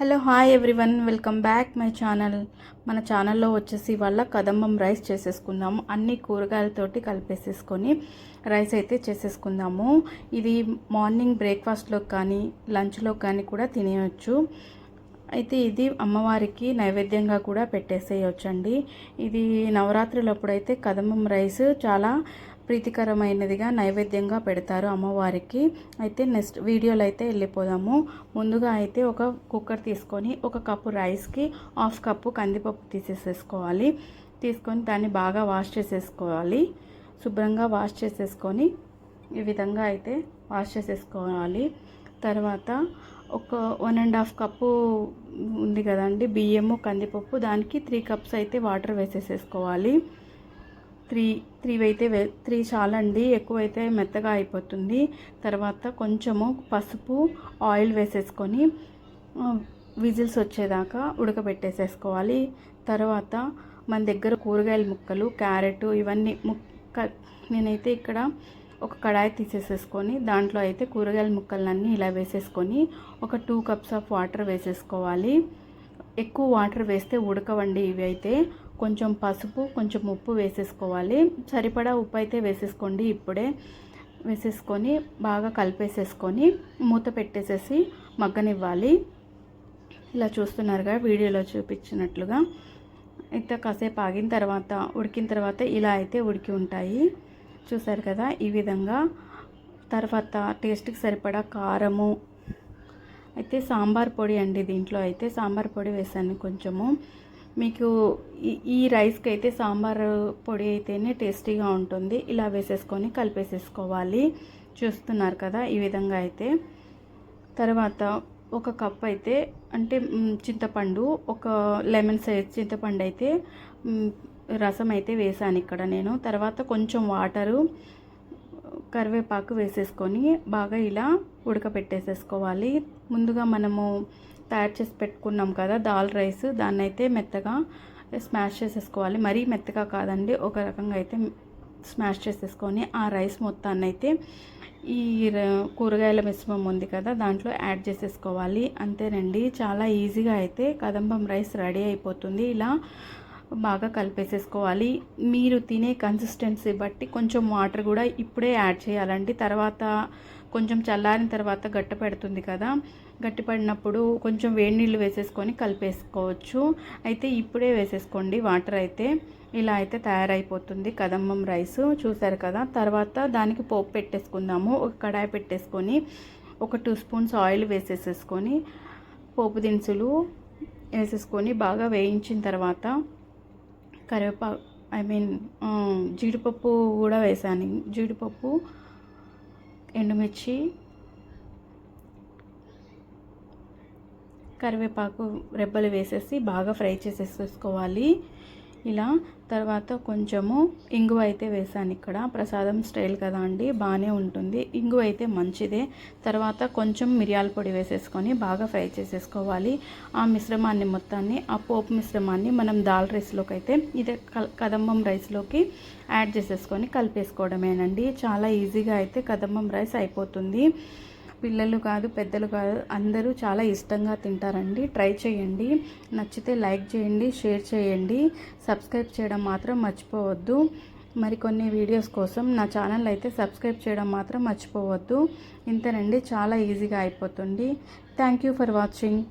Hello hi everyone. Welcome back my channel. మన ఛానల్లో వచ్చేసి వాళ్ళ కదంబం రైస్ చేసేసుకుందాము. అన్ని కూరగాయలతోటి కలిపేసేసుకొని రైస్ అయితే చేసేసుకుందాము. ఇది మార్నింగ్ బ్రేక్ఫాస్ట్లో కానీ లంచ్లో కానీ కూడా తినేయచ్చు. అయితే ఇది అమ్మవారికి నైవేద్యంగా కూడా పెట్టేసేయొచ్చండి. ఇది నవరాత్రులప్పుడైతే కదంబం రైస్ చాలా ప్రీతికరమైనదిగా నైవేద్యంగా పెడతారు అమ్మవారికి. అయితే నెక్స్ట్ వీడియోలో అయితే వెళ్ళిపోదాము. ముందుగా అయితే ఒక కుక్కర్ తీసుకొని ఒక కప్పు రైస్కి హాఫ్ కప్పు కందిపప్పు తీసేసేసుకోవాలి. తీసుకొని దాన్ని బాగా వాష్ చేసేసుకోవాలి. శుభ్రంగా వాష్ చేసేసుకొని ఈ విధంగా అయితే వాష్ చేసేసుకోవాలి. తర్వాత ఒక వన్ అండ్ హాఫ్ కప్పు ఉంది కదండి బియ్యము కందిపప్పు దానికి త్రీ కప్స్ అయితే వాటర్ వేసేసేసుకోవాలి. త్రీ త్రీ అయితే వే త్రీ చాలండి. ఎక్కువైతే మెత్తగా అయిపోతుంది. తర్వాత కొంచెము పసుపు ఆయిల్ వేసేసుకొని విజిల్స్ వచ్చేదాకా ఉడకబెట్టేసేసుకోవాలి. తర్వాత మన దగ్గర కూరగాయల ముక్కలు క్యారెట్ ఇవన్నీ ముక్క నేనైతే ఇక్కడ ఒక కడాయి తీసేసేసుకొని దాంట్లో అయితే కూరగాయల ముక్కలన్నీ ఇలా వేసేసుకొని ఒక టూ కప్స్ ఆఫ్ వాటర్ వేసేసుకోవాలి. ఎక్కువ వాటర్ వేస్తే ఉడకవండి ఇవి అయితే కొంచెం పసుపు కొంచెం ఉప్పు వేసేసుకోవాలి. సరిపడా ఉప్పు అయితే వేసేసుకోండి ఇప్పుడే. వేసేసుకొని బాగా కలిపేసేసుకొని మూత పెట్టేసేసి మగ్గనివ్వాలి. ఇలా చూస్తున్నారుగా వీడియోలో చూపించినట్లుగా. అయితే కాసేపు ఆగిన తర్వాత ఉడికిన తర్వాత ఇలా అయితే ఉడికి ఉంటాయి. చూసారు కదా ఈ విధంగా. తర్వాత టేస్ట్కి సరిపడా కారము. అయితే సాంబార్ పొడి అండి దీంట్లో. అయితే సాంబార్ పొడి వేసాను కొంచెము. మీకు ఈ రైస్కి అయితే సాంబార్ పొడి అయితేనే టేస్టీగా ఉంటుంది. ఇలా వేసేసుకొని కలిపేసేసుకోవాలి. చూస్తున్నారు కదా ఈ విధంగా అయితే. తర్వాత ఒక కప్ అయితే అంటే చింతపండు ఒక లెమన్ సైజ్ చింతపండు అయితే రసం అయితే వేసాను ఇక్కడ నేను. తర్వాత కొంచెం వాటరు కరివేపాకు వేసేసుకొని బాగా ఇలా ఉడకపెట్టేసేసుకోవాలి. ముందుగా మనము తయారు చేసి పెట్టుకున్నాం కదా దాల్ రైస్. దాన్ని అయితే మెత్తగా స్మాష్ చేసేసుకోవాలి. మరీ మెత్తగా కాదండి ఒక రకంగా అయితే స్మాష్ చేసేసుకొని ఆ రైస్ మొత్తాన్ని అయితే ఈ కూరగాయల మిశ్రమం ఉంది కదా దాంట్లో యాడ్ చేసేసుకోవాలి. అంతేనండి చాలా ఈజీగా అయితే కదంబం రైస్ రెడీ అయిపోతుంది. ఇలా బాగా కలిపేసేసుకోవాలి. మీరు తినే కన్సిస్టెన్సీ బట్టి కొంచెం వాటర్ కూడా ఇప్పుడే యాడ్ చేయాలండి. తర్వాత కొంచెం చల్లారిన తర్వాత గట్ట పెడుతుంది కదా. గట్టిపడినప్పుడు కొంచెం వేడి నీళ్ళు వేసేసుకొని కలిపేసుకోవచ్చు. అయితే ఇప్పుడే వేసేసుకోండి వాటర్ అయితే. ఇలా అయితే తయారైపోతుంది కదమ్మం రైస్. చూసారు కదా? తర్వాత దానికి పోపు పెట్టేసుకుందాము. ఒక కడాయి పెట్టేసుకొని ఒక టూ స్పూన్స్ ఆయిల్ వేసేసేసుకొని పోపు దినుసులు వేసేసుకొని బాగా వేయించిన తర్వాత కరివేపాకు ఐ మీన్ జీడిపప్పు కూడా వేసాను. జీడిపప్పు ఎండుమిర్చి కరివేపాకు రెబ్బలు వేసేసి బాగా ఫ్రై చేసేసుకోవాలి. ఇలా తర్వాత కొంచెము ఇంగువ అయితే వేసాను ఇక్కడ. ప్రసాదం స్టైల్ కదా అండి బాగానే ఉంటుంది. ఇంగువ అయితే మంచిదే. తర్వాత కొంచెం మిరియాల పొడి వేసేసుకొని బాగా ఫ్రై చేసేసుకోవాలి. ఆ మిశ్రమాన్ని మొత్తాన్ని ఆ పోపు మిశ్రమాన్ని మనం దాల్ రైస్లోకి అయితే ఇదే కదంబం రైస్లోకి యాడ్ చేసేసుకొని కలిపేసుకోవడమేనండి. చాలా ఈజీగా అయితే కదంబం రైస్ అయిపోతుంది. పిల్లలు కాదు పెద్దలు కాదు అందరూ చాలా ఇష్టంగా తింటారండి. ట్రై చేయండి. నచ్చితే లైక్ చేయండి షేర్ చేయండి. సబ్స్క్రైబ్ చేయడం మాత్రం మర్చిపోవద్దు. మరికొన్ని వీడియోస్ కోసం నా ఛానల్ అయితే సబ్స్క్రైబ్ చేయడం మాత్రం మర్చిపోవద్దు. ఇంతేనండి చాలా ఈజీగా అయిపోతుంది. Thank you for watching.